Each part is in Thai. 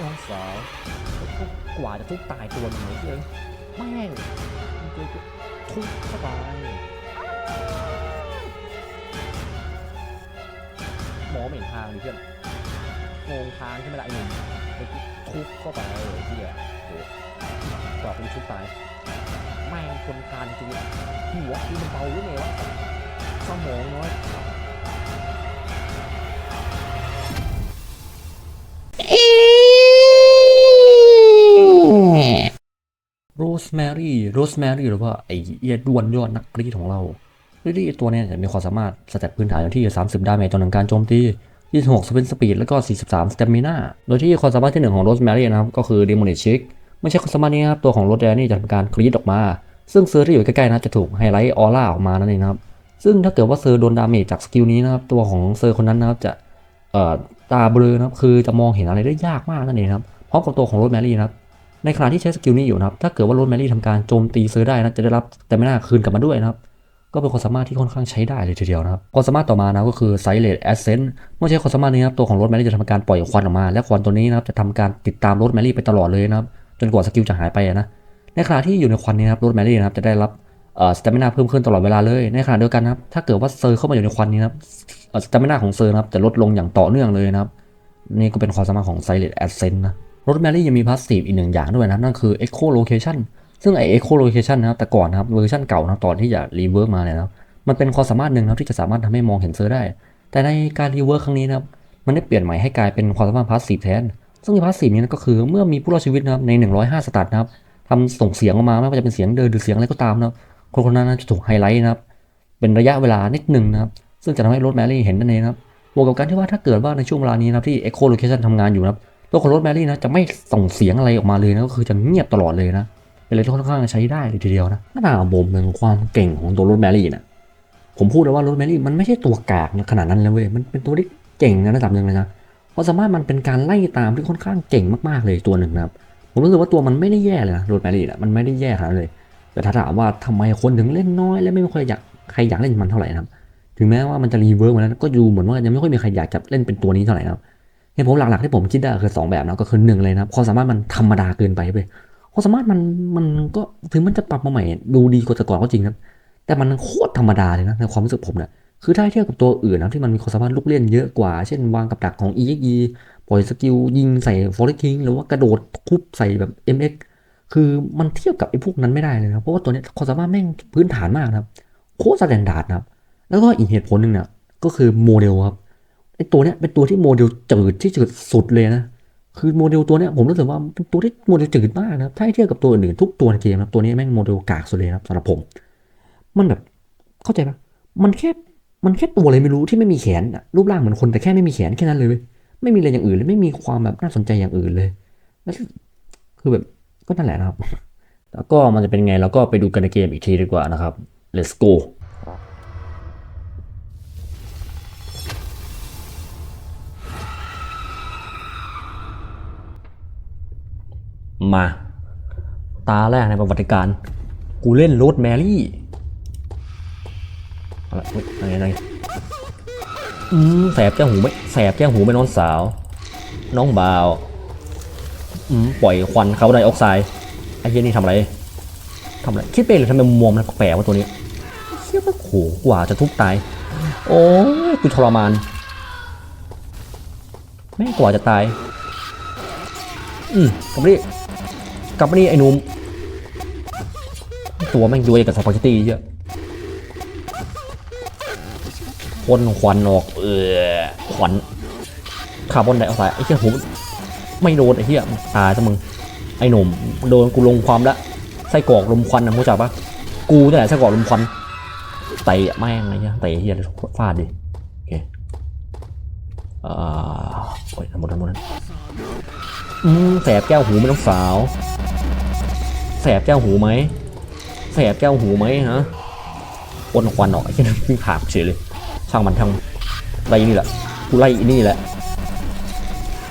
น้องสาวกว่าจะทุบตายตัวหนึ่งเลยแม่งมันเจอทุบเข้าไปหมอไม่เห็นทางดิเพื่อนงงทางใช่ไหมล่ะไอ้หนุ่มไอ้ทุบเข้าไปไอ้เหี้ยโหกว่าเป็นทุบตายแม่งคนการจริงหัวที่มันเบาหรือไงวะสมองน้อย โรสแมรี่โรสแมรี่หรือว่าไอเอียดวนยอดนักกรีดของเราเรื่องที่ตัวนี้จะมีความสามารถสแตทพื้นฐานอยู่ที่ 30 ดาเมจต่อหนึ่งการโจมตี 26สเปนสปีดแล้วก็ 43 สเตมิน่า โดยที่ความสามารถที่1ของโรสแมรี่นะครับ ก็คือด e มอนิชิกไม่ใช่ความสามารถนี้นะครับ ตัวของโรสแดนี่จะทำการกรีดออกมา ซึ่งเซอร์ที่อยู่ใกล้ๆนะจะถูกไฮไลท์ออร่าออกมานั่นเองนะครับ ซึ่งถ้าเกิดว่าเซอร์โดนดาเมจจากสกิลนี้นะครับ ตัวของเซอร์คนนั้นนะครับจะเอ่อ ตาเบลอนะครับคือจะมองเห็นอะไรได้ยากมากนั่นเองครับพร้อมกับตัวของโรสแมรี่นะครับในขณะที่ใช้สกิลนี้อยู่นะครับถ้าเกิดว่าโรสแมรี่ทำการโจมตีเซอร์ได้นะจะได้รับแต่ไม่น่าคืนกลับมาด้วยนะครับก็เป็นความสามารถที่ค่อนข้างใช้ได้เลยทีเดียวนะครับความสามารถต่อมานะก็คือ Silent Ascent เมื่อใช้ความสามารถนี้นะครับตัวของโรสแมรี่จะทำการปล่อยควันออกมา และควันตัวนี้นะครับจะทำการติดตามโรสแมรี่ไปตลอดเลยนะครับจนกว่าสกิลจะหายไปนะในขณะที่อยู่ในควันนี้นะครับโรสแมรี่นะครับจะได้รับเอ่อสเตมินาเพิ่มขึ้นตลอดเวลาเลยในขณะเดียวกันนะครับถ้าเกิดว่าเซอร์เข้ามาอยู่ในควันนี้นะครับ สเตมินาของเซอร์นะครับจะลดลงอย่างต่อเนื่องเลยนะครับ นี่ก็เป็นความสามารถของ Silent Ascent นะรถแมรี่ยังมีพาสซีฟอีกหนึ่งอย่างด้วยนะนั่นคือ Echo Location ซึ่งไอ Echo Location นนะครับแต่ก่อนนะครับเวอร์ชันเก่านะตอนที่จะรีเวิร์กมาเนี่ยนะมันเป็นความสามารถหนึ่งนะครับที่จะสามารถทำให้มองเห็นเซอร์ได้ แต่ในการรีเวิร์กครั้งนี้นะครับมันได้เปลี่ยนใหม่ให้กลายเป็นความสามารถพาสซีฟแทน ซึ่งในพาสซีฟนี้นะก็คือเมื่อมีผู้รอดชีวิตนะครับใน 105 สตาร์ทนะครับทำส่งเสียงออกมาไม่ว่าจะเป็นเสียงเดินหรือเสียงอะไรก็ตามนะครับคนคนนั้นจะถูกไฮไลท์นะครับเป็นระยะเวลานิดหนึ่งนะครับ ซึ่งจะทำให้รถแมรี่เห็นนั่นเองครับบวกกับการที่ว่าถ้าเกิดว่าในช่วงเวลานี้นะที่ Echo Location ทำงานอยู่นะตัวของรถแมรี่นะจะไม่ส่งเสียงอะไรออกมาเลยนะก็คือจะเงียบตลอดเลยนะเป็นอะไรที่ค่อนข้างใช้ได้เลยทีเดียวนะถ้าถามผมถึงความเก่งของตัวรถแมรี่นะผมพูดเลยว่ารถแมรี่มันไม่ใช่ตัวกากนะขนาดนั้นเลยเว้ยมันเป็นตัวที่เก่งนะระดับหนึ่งเลยนะเพราะสามารถมันเป็นการไล่ตามที่ค่อนข้างเก่งมากๆเลยตัวหนึ่งนะครับผมรู้สึกว่าตัวมันไม่ได้แย่เลยนะรถแมรี่นะมันไม่ได้แย่ขนาดเลย แต่ถ้าถามว่าทำไมคนถึงเล่นน้อยและไม่ค่อยอยากใครอยากเล่นมันเท่าไหร่นะครับ ถึงแม้ว่ามันจะรีเวิร์กมาแล้วก็ดูเหมือนว่ายังไม่ค่อยมีใครอยากจะเล่นเป็นตัวนี้เท่าไหร่นะครับเหตุผลหลักๆที่ผมคิดได้คือสองแบบนะก็คือหนึ่งเลยนะครับความสามารถมันธรรมดาเกินไปไปความสามารถมันมันก็ถึงมันจะปรับมาใหม่ดูดีกว่าแต่ก่อนก็จริงนะแต่มันโคตรธรรมดาเลยนะในความรู้สึกผมเนี่ยคือถ้าเทียบกับตัวอื่นนะที่มันมีความสามารถลูกเล่นเยอะกว่า เช่นวางกับดักของ EXE ปล่อยสกิลยิงใส่ฟอร์เรคิงหรือว่ากระโดดทุบใส่แบบ MX คือมันเทียบกับไอ้พวกนั้นไม่ได้เลยนะเพราะว่าตัวเนี้ยความสามารถแม่งพื้นฐานมากนะครับโคตรสแตนดาร์ดนะครับ แล้วก็อีกเหตุผลหนึ่งเนี่ยก็คือโมเดลครับไอตัวเนี้ยเป็นตัวที่โมเดลจืดที่จืดสุดเลยนะคือโมเดลตัวเนี้ยผมรู้สึกว่าเป็นตัวที่โมเดลจืดมากนะถ้าเทียบกับตัวอื่นทุกตัวในเกมนะตัวนี้แม่งโมเดลกากสุดเลยนะครับสำหรับผม มันแบบเข้าใจปะมันแค่มันแค่ตัวอะไรไม่รู้ที่ไม่มีแขนอะรูปร่างเหมือนคนแต่แค่ไม่มีแขนแค่นั้นเลยเว้ยไม่มีอะไรอย่างอื่นเลยไม่มีความแบบน่าสนใจอย่างอื่นเลยแล้วคือแบบก็นั่นแหละนะครับ แล้วก็มันจะเป็นไงเราก็ไปดูกันในเกมอีกทีดีกว่านะครับ let's go มา ตาแรกในประวัติการ กูเล่นโรดแมรี่อะไรเฮ้ยอะไรอะไรอืมแสบแก้หูไหมแสบแก้หูไหมน้องสาว น้องบ่าวอืมปล่อยควันเขาไดออกไซด์ไอ้เหี้ยนี่ทำอะไรทำอะไรคิดไปเลยทำไมมุมมองมันแปลว่าตัวนี้เชี่ยว่าโหกว่าจะทุบตาย โอ้ยกูทรมานแม่งกว่าจะตาย อืมกลับดิ กลับมาดิไอ้หนุ่มตัวแม่งย้วยกับสปาเกตตี้เยอะพ่นควันออก เออควันคาร์บอนไดออกไซด์ไอ้เหี้ยผมไม่โดนไอ้เหี้ยตายซะมึงไอ้หนุ่มโดนกูลงความละไส้กรอกลมควันนะรู้จักปะกูนี่แหละไส้กรอกลมควันเตะแม่งไอ้เหี้ยเตะไอ้เหี้ยฟาดดิโอเคอ่าโอ้ยหมดทั้งหมดนั้นอืมแสบแก้วหูไม่ต้องสาว แสบแก้วหูไหมแสบแก้วหูไหมฮะปนควันออกไอ้เหี้ยวิ่งผ่านเฉยเลย ช่างมันช่างไล่นี่แหละกูไล่นี่แหละ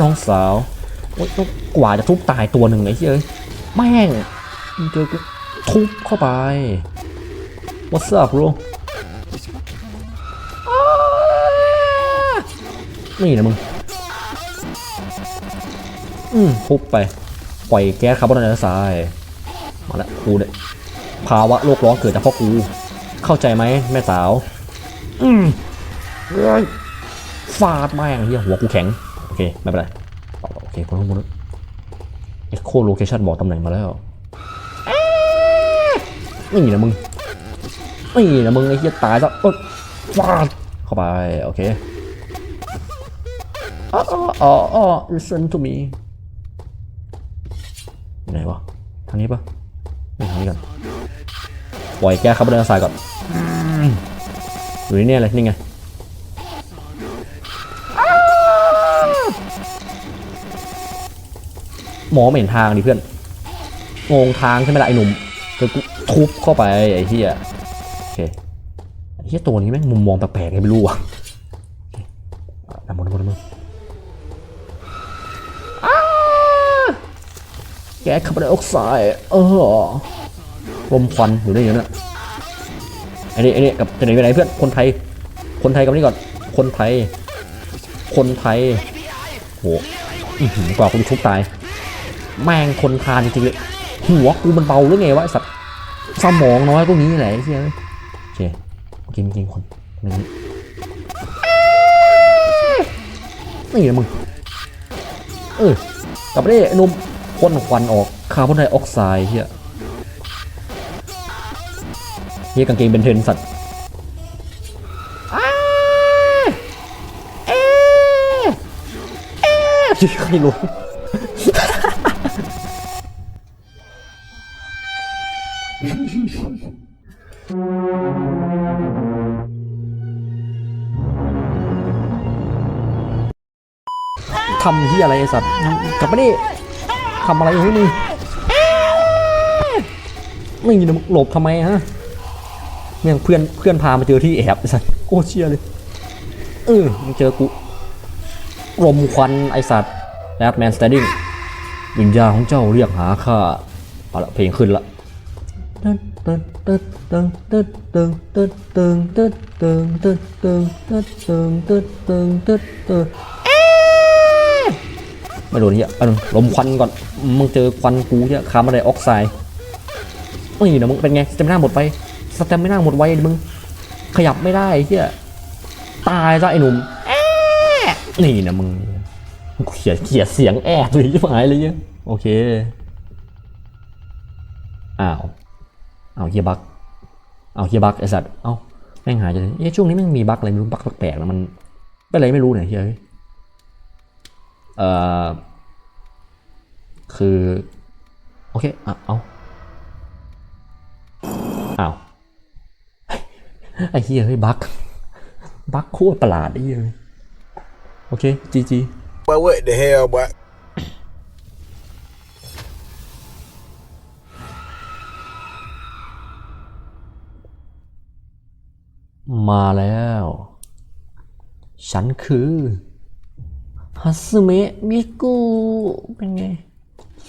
น้องสาวโอ๊ยกว่าจะทุบตายตัวหนึ่งไอ้เหี้ยเอ้ยแม่งมึงเจอทุบเข้าไป What's up bro อ้นี่นะมึง อืมทุบไป ปล่อยแก๊สคาร์บอนไดออกไซด์ มาแล้วกูเนี่ยภาวะโลกร้อนเกิดจากเพราะกู เข้าใจไหมแม่สาว อืมเอ้ยฟาดแม่งเฮียหัวกูแข็ง โอเค ไม่เป็นไร โอเคพ้นข้างบนเอ็กโคโลเคชันบอกตำแหน่งมาแล้วนี่นะมึงนี่นะมึงไอ้เหี้ยตายซะเอ้ยฟาดเข้าไป โอเคอ๋ออ๋ออ๋อ listen to me อยู่ไหนวะทางนี้ปะไม่ทาง นี้ก่อนปล่อยแก้คาร์บอนไดออกไซด์ก่อนอืมอยู่นี่เลยนี่ไงหมอไม่เห็นทางดิเพื่อนงงทางใช่ไหมล่ะไอ้หนุ่มเดี๋ยวกูทุบเข้าไปไอ้เหี้ยโอเคไอ้เหี้ยตัวนี้แม่งมุมมองแปลกๆไงไม่รู้อะน้ำมันน้ำมันมันอ้าแก๊สคาร์บอนไดออกไซด์เออ ลมควันอยู่ได้ยังไงนี่ยไอ้นี่ไอ้นี่กับจะไหนไปไหนเพื่อนคนไทย คนไทยกับนี่ก่อนคนไทย คนไทยโหอื้อหือกว่ากูจะทุบตาย แม่งคนทานจริงเลยหัวกูมันเบาหรือไงวะสัตว์สมองน้อยพวกนี้แหละไอ้เหี้ยโอเคโอเคจริงคนนี่นี่นะมึงเออกลับไปดิไอ้นุ่มพ่นควันออกคาร์บอนไดออกไซด์เฮีย เฮียกางเกงเป็นเทรนสัตว์อ้าเอ๊ะเอ๊ะใครรู้ทำที่อะไรไอ้สัตว์กลับมาดิทำอะไรอยู่นี่ไม่มีนหลบทำไมฮะ เนี่ยเพื่อนเพื่อนพามาเจอที่แอบไอ้สัตว์โคตรเชียเลยเออมึงเจอกูลมควันไอสัตว์แรดแมนสเตดิ้งวิญญาณของเจ้าเรียกหาข้าเอาละเพลงขึ้นละตึ๊ดตึ๊ดตึ๊ดตึ๊ดตึ๊ดตึ๊ดตึ๊ดตึ๊ดตึ๊ดตึ๊ดตึ๊ดตึ๊ดตึ๊ดตึ๊ดตึ๊ดตึ๊ดตึ๊ดตึ๊ดไม่โดนเหี้ยอันลมควันก่อนมึงเจอควันกูเนี่ยคาร์บอนไดออกไซด์นี่นะมึงเป็นไงสเตมิน่าหมดไป สเตมิน่าหมดไวมึง ขยับไม่ได้เฮียตายซะไอ้หนุ่มแอะนี่นะมึงเขียดเขียดเสียงแอะเลยชิบหายเลยเนี่ยโอเค อ้าวอ้าวเฮียบักอ้าวเฮียบักไอสัตว์ เอ้าแม่งหายไปเลยเอ๊ะช่วงนี้แม่งมีบักอะไรไม่รู้บักแปลกๆนะมันเป็นอะไรไม่รู้เนี่ยเฮียเอ้ยเอ่อ คือ โอเค อะ เอา ไอ้เฮียเฮ้ยบักบักโคตรประหลาดไอ้เฮียเว้ยโอเคจีจี But what the hell, boy? มาแล้ว ฉันคือฮัสเมะมิกุเป็นไง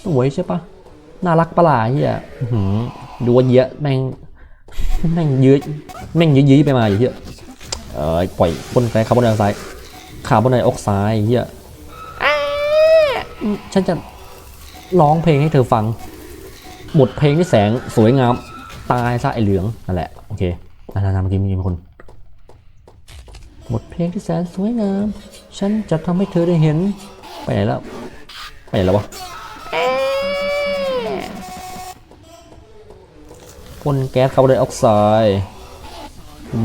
สวยใช่ปะน่ารักประหลาดเฮียอื้อหือดูว่าเยอะแม่ง แม่งยืดแม่งยื้อๆไปมาอยู่เฮียเออปล่อยพ่นไฟคาร์บอนไดออกไซด์คาร์บอนไดออกไซด์เฮียอ้าฉันจะร้องเพลงให้เธอฟังบทเพลงที่แสงสวยงาม ตายซะไอเหลืองนั่นแหละ โอเคนั่นๆๆเมื่อกี้มีคนบทเพลงที่แสนสวยงาม ฉันจะทำให้เธอได้เห็น ไปไหนแล้ว ไปไหนแล้ววะ พ่นแก๊สคาร์บอนไดออกไซด์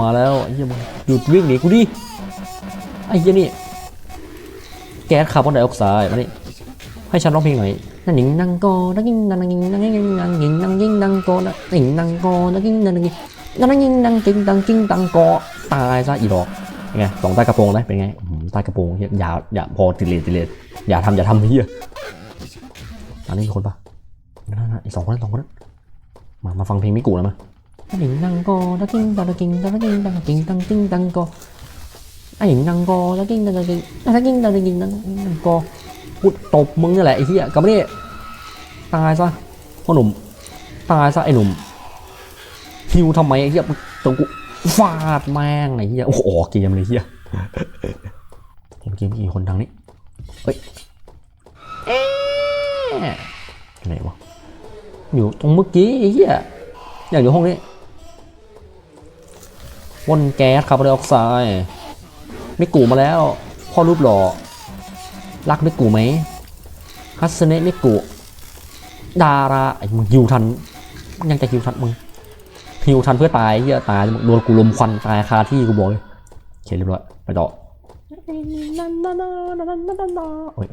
มาแล้วไอ้เหี้ยมึงหยุดวิ่งหนีกูดิไอ้เหี้ยนี่แก๊สคาร์บอนไดออกไซด์มานี่ให้ฉันร้องเพลงหน่อยนั่งยิงนั่งโกนั่งยิงนั่งยิงนั่งยิงนั่งยิงนั่งยิงนั่งโกนั่งยิงนั่งโกนั่งยิงนั่งยิงนั่งยิงนั่งจิงนั่งจิงนั่งโกตายซะอีดอกเป็นไงสองใต้กระโปรงเลยเป็นไงใต้กระโปรงเฮียอย่าอย่าพอติเลตติเลตอย่าทำอย่าทำเฮียอันนี้มีคนปะนั่นนั่นอีสองคนนั้นสองคนนั้น มามาฟังเพลงมิกูนะมาไอ้หนิงนังโกตะกิ้งตะกิ้งตะกิ้งตะกิ้งตังกิ้งตังโกไอ้หนิงนังโกตะกิ้งตะกิ้งตะกิ้งตะกิ้งตังตังโกกูดตบมึงนี่แหละไอ้เหี้ยกับมาดิตายซะพ่อหนุ่มตายซะไอ้หนุ่มฮิวทำไมไอ้เหี้ยตรงกูฟาดแม่งไอ้เหี้ยโอ้โหออกเกมเลยเหี้ยเกมเกมกี่คนทางนี้เฮ้ยไหนวะ อยู่ตรงเมื่อกี้ไอ้เหี้ยอยากอยู่ห้องนี้วนแก๊สคาร์บอนไดออกไซด์ไม่กูมาแล้ว พ่อรูปหล่อ รักไม่กูไหมฮัสเนะไม่กูดาราไอ้มึงฮิวทัน ยังจะฮิวทันมึงฮิวทันเพื่อตายเหี้ยตายโดนกูลมควันตายคาที่กูบอกเลยโอเคเรียบร้อยไปต่อโอ้ย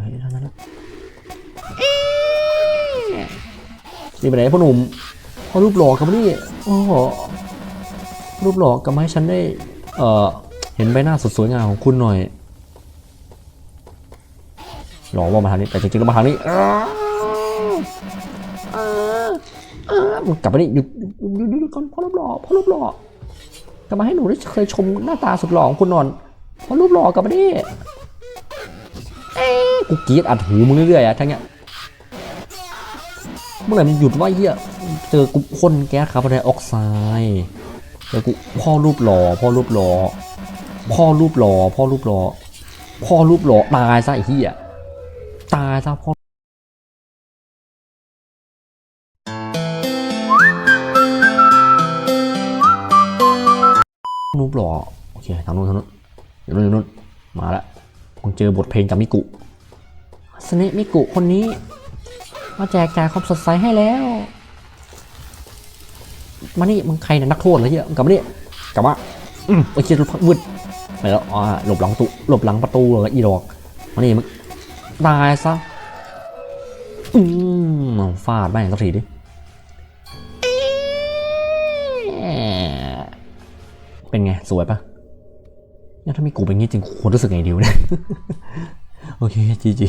นี่ไปไหนพ่อหนุ่มพ่อรูปหล่อกับนี่โอ้โหรูปหล่อกลับมาให้ฉันได้เอ่อเห็นใบหน้าสดสวยงามของคุณหน่อยหลอกว่ามาทางนี้แต่จริงๆแล้วมาทางนี้มึงกลับมานี่หยุดหยุดหยุดก่อนพ่อรูปหล่อพ่อรูปหล่อกลับมาให้หนูได้เคยชมหน้าตาสุดหล่อของคุณหน่อยพ่อรูปหล่อกลับมาดิเอ้ยกูกรีดอัดหูมึงเรื่อยๆอะทั้งเนี้ย เมื่อไหร่มันหยุดว่าเหี้ยเจอกูพ่นแก๊สคาร์บอนไดออกไซด์เจอกูพ่อรูปหล่อพ่อรูปหล่อพ่อรูปหล่อพ่อรูปหล่อพ่อรูปหล่อตายซะไอ้เหี้ยตายซะพ่อนูบหล่อโอเคทางนู้นทางนู้นเดี๋ยวนู้นเดี๋ยวนู้นมาล้วมึงเจอบทเพลงจากมิกุสเนะมิกุคนนี้ มาแจกจ่ายความสดใสให้แล้ว มานี่มึงใครเนี่ยนักโทษเหรอเฮียมึงกลับมานี่กลับมาอืมไอ้เคียรถพักมืดไปแล้วอ่าหลบหลังประตูหลบหลังประตูเลยอีดอกมานี่มึงตายซะอืมฟาดแม่งสักทีดิเอ๊ะเป็นไง สวยปะเนี่ยถ้ามีกูเป็นงี้จริงควรรู้สึกไงดีวะเนี่ย โอเคจีจี